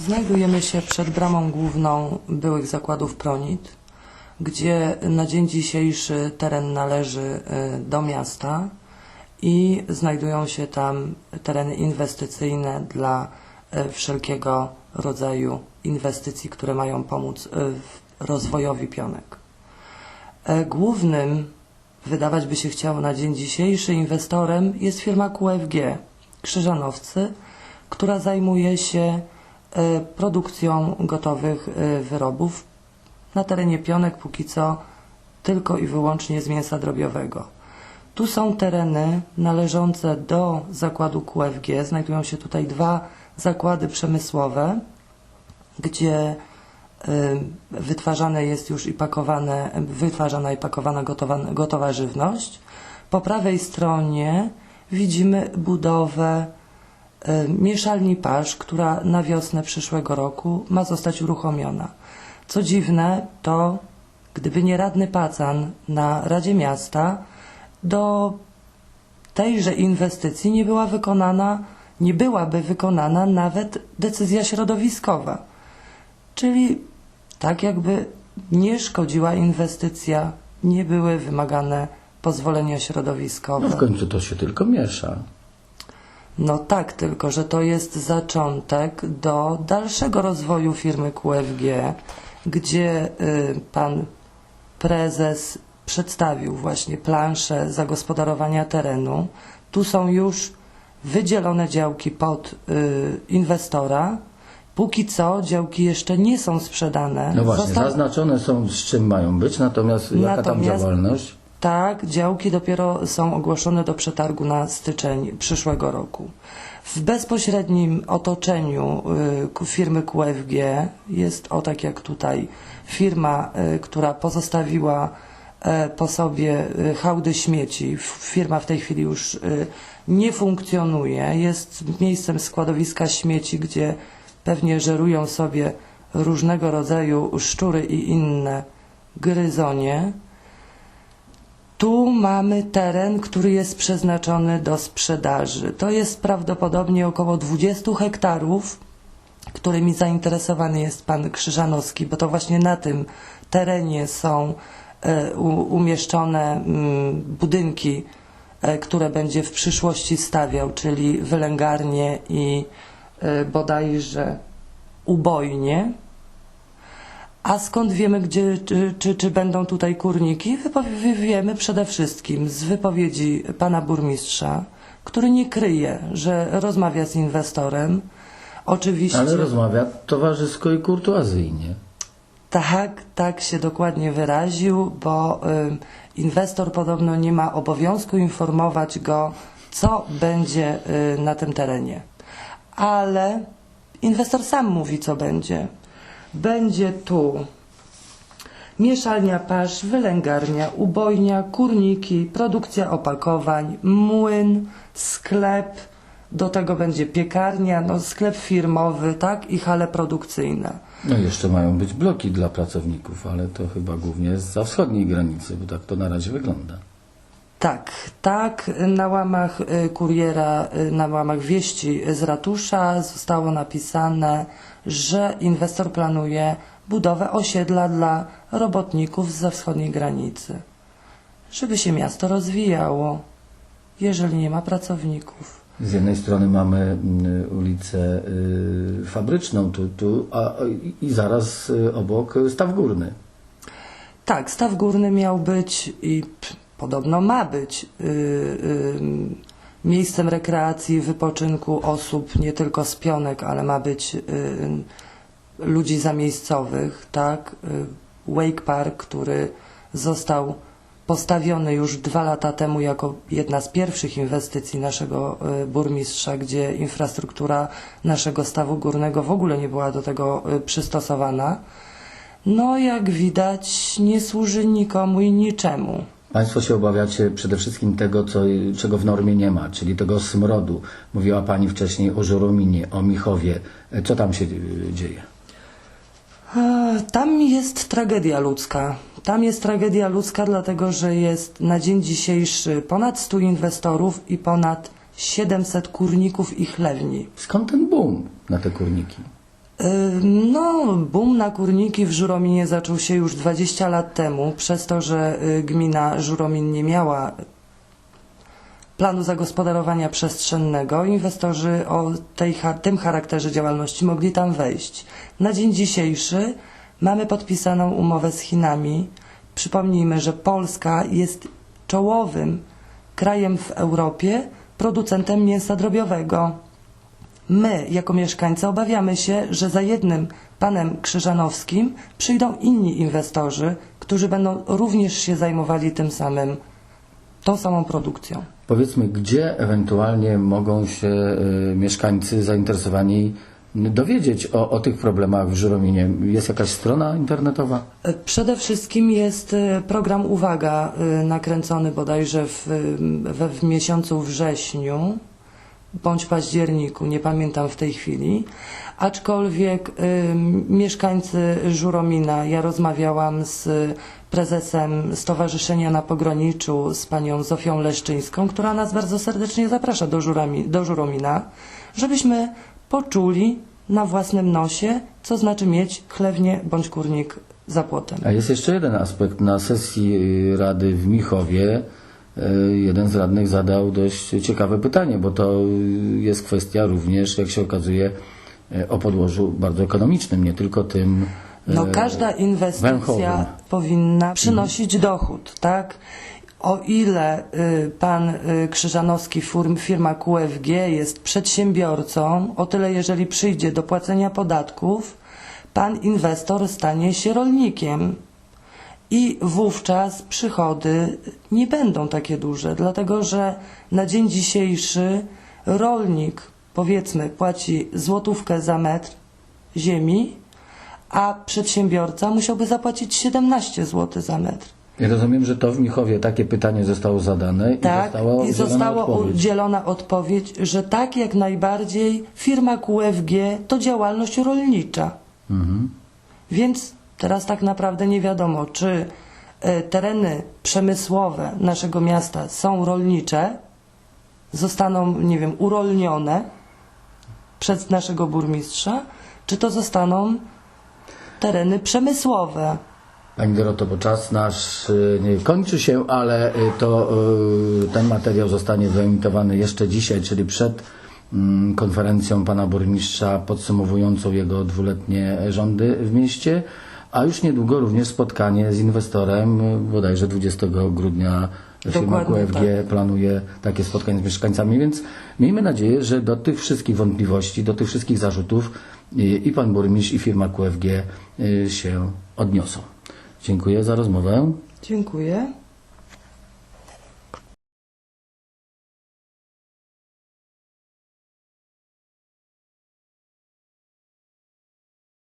Znajdujemy się przed bramą główną byłych zakładów Pronit, gdzie na dzień dzisiejszy teren należy y, do miasta i znajdują się tam tereny inwestycyjne dla y, wszelkiego rodzaju inwestycji, które mają pomóc y, w rozwojowi Pionek. Głównym, wydawać by się chciało na dzień dzisiejszy, inwestorem jest firma QFG Krzyżanowcy, która zajmuje się produkcją gotowych e, wyrobów na terenie Pionek póki co tylko i wyłącznie z mięsa drobiowego. Tu są tereny należące do zakładu QFG. Znajdują się tutaj dwa zakłady przemysłowe, gdzie y, wytwarzane jest już i pakowane, wytwarzana i pakowana gotowa, gotowa żywność. Po prawej stronie widzimy budowę mieszalni pasz, która na wiosnę przyszłego roku ma zostać uruchomiona. Co dziwne, to gdyby nie radny Pacan na Radzie Miasta, do tejże inwestycji nie była wykonana, nie byłaby wykonana nawet decyzja środowiskowa. Czyli tak jakby nie szkodziła inwestycja, nie były wymagane pozwolenia No środowiskowe. w końcu to się tylko miesza. No tak, tylko że to jest zaczątek do dalszego rozwoju firmy QFG, gdzie y, pan prezes przedstawił właśnie planszę zagospodarowania terenu. Tu są już wydzielone działki pod y, inwestora. Póki co działki jeszcze nie są sprzedane. No właśnie, Został- zaznaczone są z czym mają być, natomiast jaka tam Natomiast- działalność? Tak, działki dopiero są ogłoszone do przetargu na styczeń przyszłego roku. W bezpośrednim otoczeniu y, firmy QFG jest o tak jak tutaj firma, y, która pozostawiła e, po sobie y, hałdy śmieci. Firma w tej chwili już y, nie funkcjonuje. Jest miejscem składowiska śmieci, gdzie pewnie żerują sobie różnego rodzaju szczury i inne gryzonie. Tu mamy teren, który jest przeznaczony do sprzedaży. To jest prawdopodobnie około 20 hektarów, którymi zainteresowany jest pan Krzyżanowski, bo to właśnie na tym terenie są e, umieszczone mm, budynki, e, które będzie w przyszłości stawiał, czyli wylęgarnie i e, bodajże ubojnie. A skąd wiemy, gdzie, czy, czy, czy będą tutaj kurniki? Wiemy przede wszystkim z wypowiedzi pana burmistrza, który nie kryje, że rozmawia z inwestorem. Oczywiście Ale rozmawia towarzysko i kurtuazyjnie. tak, tak się dokładnie wyraził, bo ym, inwestor podobno nie ma obowiązku informować go, co będzie y, na tym terenie. Ale inwestor sam mówi, co będzie. Będzie tu mieszalnia pasz, wylęgarnia, ubojnia, kurniki, produkcja opakowań, młyn, sklep, do tego będzie piekarnia, no, sklep firmowy, tak, i hale produkcyjne. No jeszcze mają być bloki dla pracowników, ale to chyba głównie jest za wschodniej granicy, bo tak to na razie wygląda. Tak, tak. Na łamach y, kuriera, y, na łamach wieści z ratusza zostało napisane, że inwestor planuje budowę osiedla dla robotników za wschodniej granicy, żeby się miasto rozwijało, jeżeli nie ma pracowników. Z jednej strony mamy mm, ulicę y, fabryczną tu, tu, a, i- zaraz obok staw górny. Tak, staw górny miał być i podobno ma być y, y, miejscem rekreacji, wypoczynku osób nie tylko z pionek, ale ma być y, ludzi zamiejscowych, tak? Wake Park, który został postawiony już dwa lata temu jako jedna z pierwszych inwestycji naszego burmistrza, gdzie infrastruktura naszego stawu górnego w ogóle nie była do tego przystosowana. No, jak widać, nie służy nikomu i niczemu. Państwo się obawiacie przede wszystkim tego, co, czego w normie nie ma, czyli tego smrodu. Mówiła Pani wcześniej o Żurominie, o Michowie. E, Co tam się y, dzieje? E, Tam jest tragedia ludzka. Tam jest tragedia ludzka, dlatego że jest na dzień dzisiejszy ponad 100 inwestorów i ponad 700 kurników i chlewni. Skąd ten boom na te kurniki? No, boom na kurniki w Żurominie zaczął się już 20 lat temu, przez to, że y, gmina Żuromin nie miała planu zagospodarowania przestrzennego. Inwestorzy o tej, tym charakterze działalności mogli tam wejść. Na dzień dzisiejszy mamy podpisaną umowę z Chinami. Przypomnijmy, że Polska jest czołowym krajem w Europie producentem mięsa drobiowego. My, jako mieszkańcy, obawiamy się, że za jednym panem Krzyżanowskim przyjdą inni inwestorzy, którzy będą również się zajmowali tym samym, tą samą produkcją. Powiedzmy, gdzie ewentualnie mogą się y, mieszkańcy zainteresowani dowiedzieć o, o tych problemach w Żurominie? Jest jakaś strona internetowa? E, Przede wszystkim jest e, program Uwaga e, nakręcony bodajże w, we, w miesiącu wrześniu bądź październiku, nie pamiętam w tej chwili. Aczkolwiek e, mieszkańcy Żuromina, ja rozmawiałam z prezesem Stowarzyszenia na Pograniczu, z panią Zofią Leszczyńską, która nas bardzo serdecznie zaprasza do, Żurami, do Żuromina, żebyśmy poczuli na własnym nosie, co znaczy mieć chlewnię bądź kurnik za płotem. A jest jeszcze jeden aspekt. Na sesji y, Rady w Michowie y, jeden z radnych zadał dość ciekawe pytanie, bo to jest kwestia również, jak się okazuje, y, o podłożu bardzo ekonomicznym, nie tylko tym. y, No każda inwestycja węchowym. powinna przynosić dochód, tak? O ile y, pan y, Krzyżanowski, firm, firma QFG jest przedsiębiorcą, o tyle jeżeli przyjdzie do płacenia podatków, pan inwestor stanie się rolnikiem. I wówczas przychody nie będą takie duże, dlatego że na dzień dzisiejszy rolnik, powiedzmy, płaci złotówkę za metr ziemi, a przedsiębiorca musiałby zapłacić 17 zł za metr. Ja rozumiem, że to w Michowie takie pytanie zostało zadane i Tak, została i udzielona została odpowiedź. udzielona odpowiedź, że tak jak najbardziej firma QFG to działalność rolnicza. Mhm. Więc teraz tak naprawdę nie wiadomo, czy e, tereny przemysłowe naszego miasta są rolnicze, zostaną, nie wiem, urolnione przez naszego burmistrza, czy to zostaną tereny przemysłowe. Pani Doroto, bo czas nasz y, nie kończy się, ale y, to ten materiał zostanie wyemitowany jeszcze dzisiaj, czyli przed mm, konferencją pana burmistrza podsumowującą jego dwuletnie rządy w mieście, a już niedługo również spotkanie z inwestorem, bodajże 20 grudnia firma QFG tak. planuje takie spotkanie z mieszkańcami, więc miejmy nadzieję, że do tych wszystkich wątpliwości, do tych wszystkich zarzutów y, i pan burmistrz i firma QFG y, się odniosą. Dziękuję za rozmowę. Dziękuję.